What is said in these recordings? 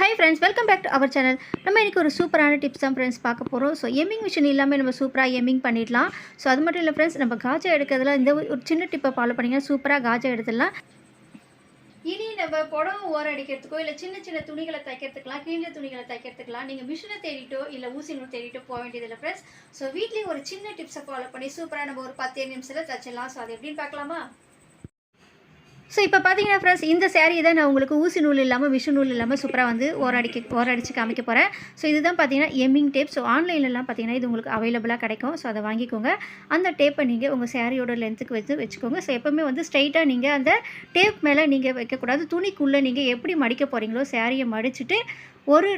Hi friends welcome back to our channel நம்ம இன்றைக்கி ஒரு சூப்பரான டிப்ஸ் தான் ஃப்ரெண்ட்ஸ் பார்க்க போகிறோம் ஸோ எம்மிங் மிஷின் இல்லாமல் நம்ம சூப்பராக எம்மிங் பண்ணிடலாம். ஸோ அது மட்டும் இல்லை ஃப்ரெண்ட்ஸ் நம்ம காஜா எடுக்கிறதுல இந்த ஒரு சின்ன டிப்பை ஃபாலோ பண்ணிங்கன்னா சூப்பராக காஜா எடுத்துடலாம். இனி நம்ம புடவை ஓர அடிக்கிறதுக்கோ இல்லை சின்ன சின்ன துணிகளை தைக்கிறதுக்கெலாம் கிழிஞ்ச துணிகளை தைக்கிறதுக்கெலாம் நீங்கள் மிஷினை தேடிட்டோ இல்லை ஊசி நூல் தேடிட்டோ போக வேண்டியதில்லை ஃப்ரெண்ட்ஸ் ஸோ வீட்லேயும் ஒரு சின்ன டிப்ஸை ஃபாலோ பண்ணி சூப்பராக நம்ம ஒரு பத்து நிமிஷத்தில் தைச்சிடலாம். ஸோ அது எப்படின்னு பார்க்கலாமா? ஸோ இப்போ பார்த்தீங்கன்னா ஃப்ரெண்ட்ஸ் இந்த சேரீ தான் நான் உங்களுக்கு ஊசி நூல் இல்லாமல் விஷு நூல் இல்லாமல் சூப்பராக வந்து ஓரடிக்க ஓரடிச்சு காமிக்க போகிறேன் ஸோ இதுதான் பார்த்தீங்கன்னா எம்மிங் டேப் ஸோ ஆன்லைன்லலாம் பார்த்தீங்கன்னா இது உங்களுக்கு அவைலபிளாக கிடைக்கும். ஸோ அதை வாங்கிக்கோங்க. அந்த டேப்பை நீங்கள் உங்கள் சேரீயோட லென்த்துக்கு வச்சு வச்சுக்கோங்க. ஸோ எப்போவுமே வந்து ஸ்ட்ரைட்டாக நீங்கள் அந்த டேப் மேலே நீங்கள் வைக்கக்கூடாது. துணிக்குள்ளே நீங்கள் எப்படி மடிக்க போகிறீங்களோ சேரீயை மடிச்சுட்டு ஒரு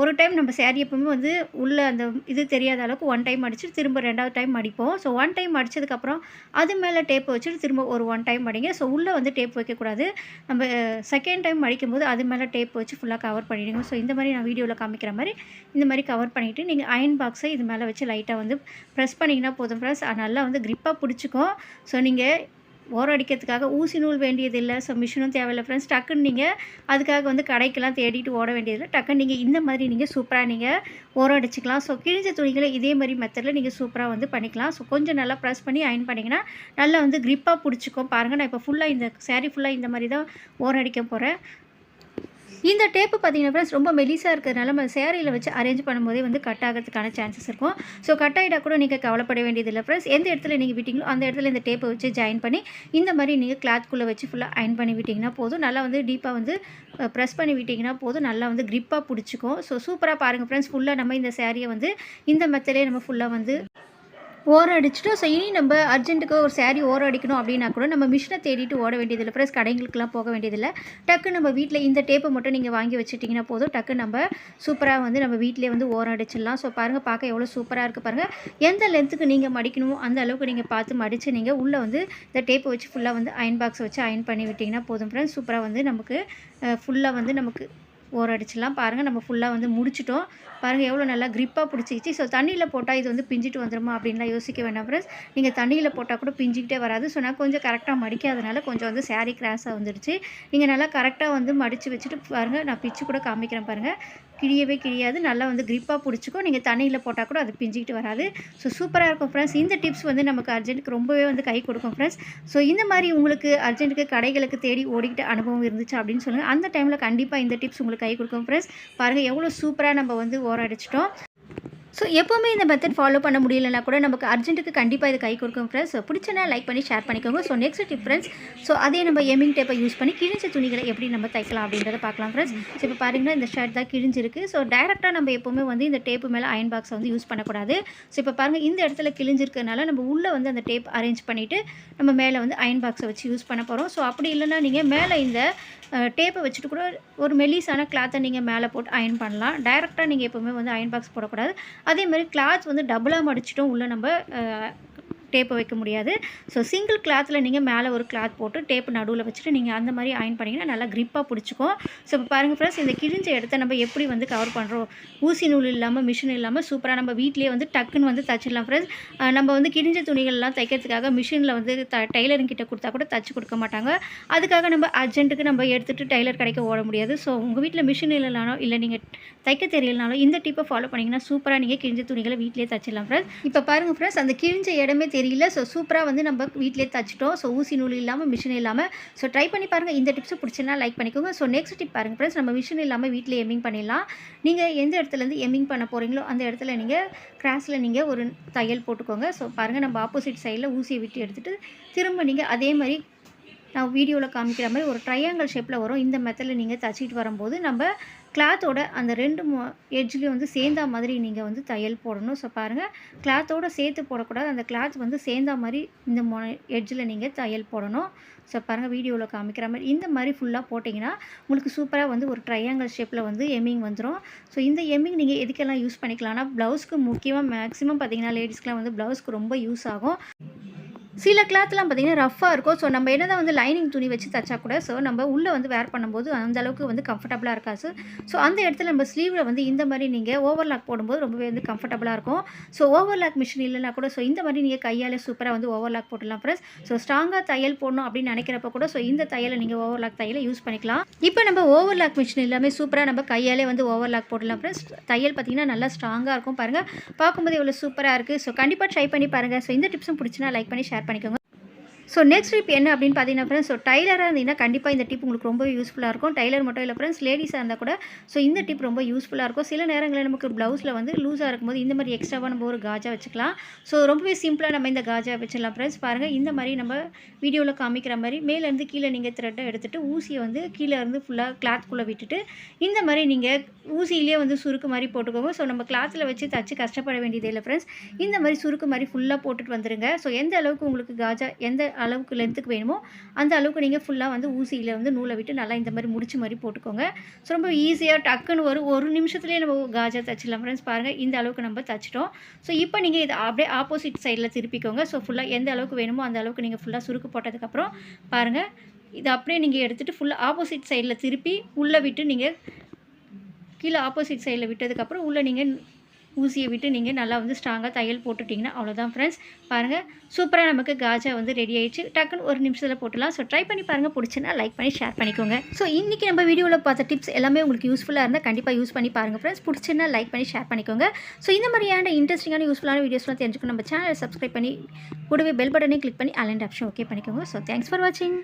ஒரு டைம் நம்ம சேரீ எப்பவுமே வந்து உள்ளே அந்த இது தெரியாத அளவுக்கு ஒன் டைம் அடிச்சு திரும்ப ரெண்டாவது டைம் அடிப்போம். ஸோ ஒன் டைம் அடிச்சதுக்கப்புறம் அது மேலே டேப் வச்சுட்டு திரும்ப ஒரு ஒன் டைம் அடிங்க. ஸோ உள்ளே வந்து டேப் வைக்கக்கூடாது. நம்ம செகண்ட் டைம் அடிக்கும்போது அது மேலே டேப் வச்சு ஃபுல்லாக கவர் பண்ணிவிடுங்க ஸோ இந்த மாதிரி நான் வீடியோவில் காமிக்கிற மாதிரி இந்த மாதிரி கவர் பண்ணிவிட்டு நீங்கள் அயன் பாக்ஸை இது மேலே வச்சு லைட்டாக வந்து ப்ரெஸ் பண்ணிங்கன்னா போதும் ப்ரெஸ் நல்லா வந்து க்ரிப்பாக பிடிச்சிக்கும். ஸோ நீங்கள் ஓரம் அடிக்கிறதுக்காக ஊசி நூல் வேண்டியதில்லை. ஸோ மிஷினும் தேவையில்லை ஃப்ரெண்ட்ஸ் டக்குன்னு நீங்கள் அதுக்காக வந்து கடைக்கெல்லாம் தேடிட்டு ஓட வேண்டியதில்லை. டக்குன்னு நீங்கள் இந்த மாதிரி நீங்கள் சூப்பராக நீங்கள் ஓரம் அடிச்சுக்கலாம். ஸோ கிழிஞ்ச துணிகளை இதே மாதிரி மெத்தடில் நீங்கள் சூப்பராக வந்து பண்ணிக்கலாம். ஸோ கொஞ்சம் நல்லா ப்ரெஸ் பண்ணி அயன் பண்ணிங்கன்னா நல்லா வந்து க்ரிப்பாக பிடிச்சிக்கும். பாருங்கள் நான் இப்போ ஃபுல்லாக இந்த சேரீ ஃபுல்லாக இந்த மாதிரி தான் ஓரம் அடிக்க போகிறேன் இந்த டேப்பு பார்த்தீங்கன்னா ஃப்ரெண்ட்ஸ் ரொம்ப மெலிசாக இருக்கிறதுனால நம்ம சேரீயில் வச்சு அரேஞ்ச் பண்ணும்போதே வந்து கட் ஆகிறதுக்கான சான்சஸ் இருக்கும். ஸோ கட் ஆகிட்டா கூட நீங்கள் கவலைப்பட வேண்டியதில்லை ஃப்ரெண்ட்ஸ் எந்த இடத்துல நீங்கள் விட்டீங்களோ அந்த இடத்துல இந்த டேப்பை வச்சு ஜாயின் பண்ணி இந்த மாதிரி நீங்கள் கிளாத்குள்ளே வச்சு ஃபுல்லாக அயன் பண்ணி விட்டிங்கன்னா போதும். நல்லா வந்து டீப்பாக வந்து ப்ரெஸ் பண்ணி விட்டிங்கன்னா போதும். நல்லா வந்து க்ரிப்பாக பிடிச்சிக்கும். ஸோ சூப்பராக பாருங்கள் ஃப்ரெண்ட்ஸ் ஃபுல்லாக நம்ம இந்த சேரீயை வந்து இந்த மெத்தலே நம்ம ஃபுல்லாக வந்து ஓரம் அடிச்சுட்டோம் ஸோ இனி நம்ம அர்ஜென்ட்டுக்கு ஒரு சேரீ ஓரம் அடிக்கணும் அப்படின்னா கூட நம்ம மிஷினை தேடிட்டு ஓட வேண்டியதில்லை. ப்ளஸ் கடைங்களுக்குலாம் போக வேண்டியதில்லை. டக்கு நம்ம வீட்டில் இந்த டேப்பை மட்டும் நீங்கள் வாங்கி வச்சுட்டிங்கன்னா போதும். டக்கு நம்ம சூப்பராக வந்து நம்ம வீட்டிலே வந்து ஓரம் அடிச்சிடலாம். ஸோ பாருங்கள் பார்க்க எவ்வளோ சூப்பராக இருக்குது பாருங்கள் எந்த லென்த்துக்கு நீங்கள் மடிக்கணுமோ அந்த அளவுக்கு நீங்கள் பார்த்து மடித்து நீங்கள் உள்ளே வந்து இந்த டேப்பை வச்சு ஃபுல்லாக வந்து அயன் பாக்ஸ் வச்சு அயன் பண்ணி விட்டிங்கன்னா போதும் ஃப்ரெண்ட்ஸ் சூப்பராக வந்து நமக்கு ஃபுல்லாக வந்து நமக்கு ஓரம் அடிச்சிடலாம் பாருங்கள் நம்ம ஃபுல்லாக வந்து முடிச்சிட்டோம். பாருங்கள் எவ்வளோ நல்லா க்ரிப்பாக பிடிச்சிச்சு ஸோ தண்ணியில் போட்டால் இது வந்து பிஞ்சிட்டு வந்துடுமா அப்படின்லாம் யோசிக்க வேண்டாம் ஃப்ரெண்ட்ஸ் நீங்கள் தண்ணியில் போட்டால் கூட பிஞ்சிக்கிட்டே வராது. ஸோ நான் கொஞ்சம் கரெக்டாக மடிக்காதனால கொஞ்சம் வந்து சேரீ கிராஸாக வந்துடுச்சு நீங்கள் நல்லா கரெக்டாக வந்து மடித்து வச்சுட்டு பாருங்கள் நான் பிச்சு கூட காமிக்கிறேன் பாருங்கள் கிழியவே கிழியாது. நல்லா வந்து க்ரிப்பாக பிடிச்சிக்கும் நீங்கள் தண்ணியில் போட்டால் கூட அது பிஞ்சிக்கிட்டு வராது. ஸோ சூப்பராக இருக்கும் ஃப்ரெண்ட்ஸ் இந்த டிப்ஸ் வந்து நமக்கு அர்ஜென்ட்டுக்கு ரொம்பவே வந்து கை கொடுக்கும் ஃப்ரெண்ட்ஸ் ஸோ இந்த மாதிரி உங்களுக்கு அர்ஜென்ட்டுக்கு கடைகளுக்கு தேடி ஓடிக்கிட்ட அனுபவம் இருந்துச்சு அப்படின்னு சொல்லுங்கள் அந்த டைமில் கண்டிப்பாக இந்த டிப்ஸ் உங்களுக்கு கை கொடுக்கும் ஃப்ரெண்ட்ஸ் பாருங்கள் எவ்வளோ சூப்பராக நம்ம வந்து ஓரம் அடிச்சிட்டோம் ஸோ எப்போவுமே இந்த மெத்தட் ஃபாலோ பண்ண முடியலனா கூட நமக்கு அர்ஜென்ட்டுக்கு கண்டிப்பாக இது கை கொடுக்கும் ஃப்ரெண்ட்ஸ் ஸோ பிடிச்சனா லைக் பண்ணி ஷேர் பண்ணிக்கோங்க. So next tip friends so அதே நம்ம எமிங் டேப்பை யூஸ் பண்ணி கிழிஞ்ச துணிகளை எப்படி நம்ம தைக்கலாம் அப்படின்றத பார்க்கலாம் ஃப்ரெண்ட்ஸ் ஸோ இப்போ பாருங்கன்னா இந்த ஷர்ட் தான் கிழிஞ்சிருக்கு. ஸோ டேரெக்டாக நம்ம எப்போவுமே வந்து இந்த டேப்பு மேலே அயன் பாக்ஸை வந்து யூஸ் பண்ணக்கூடாது. ஸோ இப்போ பாருங்கள் இந்த இடத்துல கிழிஞ்சிருக்கிறதுனால நம்ம உள்ளே வந்து அந்த டேப் அரேஞ்ச் பண்ணிவிட்டு நம்ம மேலே வந்து அயன் பாக்ஸை வச்சு யூஸ் பண்ண போகிறோம் ஸோ அப்படி இல்லைன்னா நீங்கள் மேலே இந்த டேப்பை வச்சுட்டு கூட ஒரு மெலிசான கிளாத்தை நீங்கள் மேலே போட்டு அயன் பண்ணலாம். டைரெக்டாக நீங்கள் எப்போவுமே வந்து அயன் பாக்ஸ் போடக்கூடாது. அதே மாதிரி கிளாத் வந்து டபுளாக மடிச்சிட்டும் உள்ளே நம்ம டேப்பை வைக்க முடியாது. ஸோ சிங்கிள் கிளாத்தில் நீங்கள் மேலே ஒரு கிளாத் போட்டு டேப் நடுவில் வச்சுட்டு நீங்கள் அந்த மாதிரி அயன் பண்ணிங்கன்னா நல்லா க்ரிப்பாக பிடிச்சிக்கும். ஸோ இப்போ பாருங்கள் ஃப்ரெண்ட்ஸ் இந்த கிழிஞ்ச இடத்த நம்ம எப்படி வந்து கவர் பண்ணுறோம் ஊசி நூல் இல்லாமல் மிஷின் இல்லாமல் சூப்பராக நம்ம வீட்லேயே வந்து டக்குன்னு வந்து தச்சிடலாம் ஃப்ரெண்ட்ஸ் நம்ம வந்து கிழிஞ்ச துணிகள்லாம் தைக்கிறதுக்காக மிஷினில் வந்து த டெய்லரிங் கிட்ட கொடுத்தா கூட தச்சு கொடுக்க மாட்டாங்க. அதுக்காக நம்ம அர்ஜென்ட்டுக்கு நம்ம எடுத்துகிட்டு டெய்லர் கடைக்க ஓட முடியாது. ஸோ உங்கள் வீட்டில் மிஷின் இல்லைனாலும் இல்லை நீங்கள் தைக்க தெரியலனாலும் இந்த டிப்பை ஃபாலோ பண்ணிங்கன்னா சூப்பராக நீங்கள் கிழிஞ்ச துணிகளை வீட்டிலே தச்சிடலாம் ஃப்ரெண்ட்ஸ் இப்போ பாருங்கள் ஃப்ரெண்ட்ஸ் அந்த கிழிஞ்ச இடமே தெரியல. ஸோ சூப்பராக வந்து நம்ம வீட்டிலே தச்சிட்டோம். ஸோ ஊசி நூல் இல்லாமல் மிஷின் இல்லாமல் ஸோ ட்ரை பண்ணி பாருங்கள் இந்த டிப்ஸை பிடிச்சினா லைக் பண்ணிக்கோங்க. ஸோ நெக்ஸ்ட் டிப் பாருங்கள் ஃப்ரெண்ட்ஸ் நம்ம மிஷின் இல்லாமல் வீட்டிலே எம்மிங் பண்ணிடலாம். நீங்கள் எந்த இடத்துலேருந்து எம்மிங் பண்ண போகிறீங்களோ அந்த இடத்துல நீங்கள் கிராஸில் நீங்கள் ஒரு தையல் போட்டுக்கோங்க. ஸோ பாருங்கள் நம்ம ஆப்போசிட் சைடில் ஊசியை விட்டு எடுத்துகிட்டு திரும்ப நீங்கள் அதே மாதிரி நான் வீடியோவில் காமிக்கிற மாதிரி ஒரு ட்ரையாங்கல் ஷேப்பில் வரும். இந்த மெத்தடில் நீங்கள் தச்சிட்டு வரும்போது நம்ம கிளாத்தோட அந்த ரெண்டு எட்ஜ்லேயும் வந்து சேர்ந்தா மாதிரி நீங்கள் வந்து தையல் போடணும். ஸோ பாருங்கள் கிளாத்தோட சேர்த்து போடக்கூடாது. அந்த கிளாத் வந்து சேர்ந்தா மாதிரி இந்த மொ எட்ஜில் நீங்கள் தையல் போடணும். ஸோ பாருங்கள் வீடியோவில் காமிக்கிற மாதிரி இந்த மாதிரி ஃபுல்லாக போட்டிங்கன்னா உங்களுக்கு சூப்பராக வந்து ஒரு ட்ரையாங்கல் ஷேப்பில் வந்து எம்மிங் வந்துடும் ஸோ இந்த எம்மிங் நீங்கள் எதுக்கெல்லாம் யூஸ் பண்ணிக்கலாம்னா ப்ளவுஸ்க்கு முக்கியமாக மேக்ஸிமம் பார்த்தீங்கன்னா லேடிஸ்க்குலாம் வந்து ப்ளவுஸ்க்கு ரொம்ப யூஸ் ஆகும். சில கிளாத்லாம் பார்த்தீங்கன்னா ரஃப்பாக இருக்கும். ஸோ நம்ம என்ன வந்து லைனிங் துணி வச்சு தைச்சா கூட ஸோ நம்ம உள்ளே வந்து வேர் பண்ணும்போது அந்த அளவுக்கு வந்து கம்ஃபர்டபுளாக இருக்காது. ஸோ அந்த இடத்துல நம்ம ஸ்லீவில் வந்து இந்த மாதிரி நீங்கள் ஓவர்லாக் போடும்போது ரொம்பவே வந்து கம்ஃபர்டபுளாக இருக்கும். ஸோ ஓவர்லாக் மிஷின் இல்லைனா கூட ஸோ இந்த மாதிரி நீங்கள் கையால் சூப்பராக வந்து ஓவர்லாக் போட்டுடலாம் ஃப்ரெண்ட்ஸ் ஸோ ஸ்ட்ராங்காக தையல் போடணும் அப்படின்னு நினைக்கிறப்ப கூட ஸோ இந்த தையலை நீங்கள் ஓவர்லாக் தையலை யூஸ் பண்ணிக்கலாம். இப்போ நம்ம ஓவர்லாக் மிஷின் எல்லாமே சூப்பராக நம்ம கையாலே வந்து ஓவர்லாக் போடலாம் ஃப்ரெண்ட்ஸ் தையல் பார்த்தீங்கன்னா நல்லா ஸ்ட்ராங்காக இருக்கும் பாருங்கள் பார்க்கும்போது எவ்வளோ சூப்பராக இருக்குது ஸோ கண்டிப்பாக ட்ரை பண்ணி பாருங்கள் ஸோ இந்த டிப்ஸும் பிடிச்சினா லைக் பண்ணி ஷேர் பண்ணிக்கோங்க. ஸோ நெக்ஸ்ட் டிப் என்ன அப்படின்னு பார்த்தீங்கன்னா ஃப்ரெண்ட்ஸ் ஸோ டைலராக இருந்தீங்கன்னா கண்டிப்பாக இந்த டிப் உங்களுக்கு ரொம்ப யூஸ்ஃபுல்லாக இருக்கும். டைலர் மட்டும் இல்லை ஃப்ரெண்ட்ஸ் லேடிஸாக இருந்தால் கூட ஸோ இந்த டிப் ரொம்ப யூஸ்ஃபுல்லாக இருக்கும். சில நேரங்களில் நமக்கு ப்ளவுஸில் வந்து லூஸாக இருக்கும்போது இந்த மாதிரி எக்ஸ்ட்ராவாக நம்ம ஒரு காஜா வச்சுக்கலாம். ஸோ ரொம்பவே சிம்பிளாக நம்ம இந்த காஜா வச்சிடலாம் ஃப்ரெண்ட்ஸ் பாருங்கள் இந்த மாதிரி நம்ம வீடியோவில் காமிக்கிற மாதிரி மேலேருந்து கீழே நீங்கள் த்ரெட்டை எடுத்துகிட்டு ஊசியை வந்து கீழே இருந்து ஃபுல்லாக கிளாத்குள்ளே விட்டுட்டு இந்த மாதிரி நீங்கள் ஊசியிலே வந்து சுருக்கு மாதிரி போட்டுக்கோங்க. ஸோ நம்ம கிளாத்தில் வச்சு தச்சு கஷ்டப்பட வேண்டியதே இல்லை ஃப்ரெண்ட்ஸ் இந்த மாதிரி சுருக்கு மாதிரி ஃபுல்லாக போட்டுட்டு வந்துருங்க. ஸோ எந்த அளவுக்கு உங்களுக்கு காஜா எந்த அளவுக்கு லென்த்துக்கு வேணுமோ அந்த அளவுக்கு நீங்கள் ஃபுல்லாக வந்து ஊசியில் வந்து நூலை விட்டு நல்லா இந்த மாதிரி முடிச்சு மாதிரி போட்டுக்கோங்க. ஸோ ரொம்ப ஈஸியாக டக்குன்னு ஒரு ஒரு நிமிஷத்துலேயே நம்ம காஜா தச்சிடலாம் ஃப்ரெண்ட்ஸ் பாருங்கள் இந்த அளவுக்கு நம்ம தச்சிட்டோம். ஸோ இப்போ நீங்கள் இதை அப்படியே ஆப்போசிட் சைடில் திருப்பிக்கோங்க. ஸோ ஃபுல்லாக எந்த அளவுக்கு வேணுமோ அந்த அளவுக்கு நீங்கள் ஃபுல்லாக சுருக்கு போட்டதுக்கப்புறம் பாருங்கள் இதை அப்படியே நீங்கள் எடுத்துகிட்டு ஃபுல்லாக ஆப்போசிட் சைடில் திருப்பி உள்ளே விட்டு நீங்கள் கீழே ஆப்போசிட் சைடில் விட்டதுக்கப்புறம் உள்ளே நீங்கள் ஊசியை விட்டு நீங்கள் நல்லா வந்து ஸ்ட்ராங்காக தையல் போட்டுட்டிங்கன்னா அவ்வளோதான் ஃப்ரெண்ட்ஸ் பாருங்கள் சூப்பராக நமக்கு காஜா வந்து ரெடி ஆயிடுச்சு. டக்குன்னு ஒரு நிமிஷத்தில் போட்டுலாம் ஸோ ட்ரை பண்ணி பாருங்கள் பிடிச்சுன்னா லைக் பண்ணி ஷேர் பண்ணிக்கோங்க. ஸோ இன்றைக்கி நம்ம வீடியோவில் பார்த்த டிப்ஸ் எல்லாமே உங்களுக்கு யூஸ்ஃபுல்லாக இருந்தால் கண்டிப்பாக யூஸ் பண்ணி பாருங்கள் ஃப்ரெண்ட்ஸ் பிடிச்சுன்னா லைக் பண்ணி ஷேர் பண்ணிக்கோங்க. ஸோ இந்த மாதிரியான இன்ட்ரெஸ்டிங்கான யூஸ்ஃபுல்லான வீடியோஸ்லாம் தெரிஞ்சுக்கணும். நம்ம சேனலை சப்ஸ்கிரைப் பண்ணி கூடவே பெல் பட்டனே கிளிக் பண்ணி அலண்ட் ஆப்ஷன் ஓகே பண்ணிக்கோங்க. ஸோ தேங்க்ஸ் ஃபார் வாட்சிங்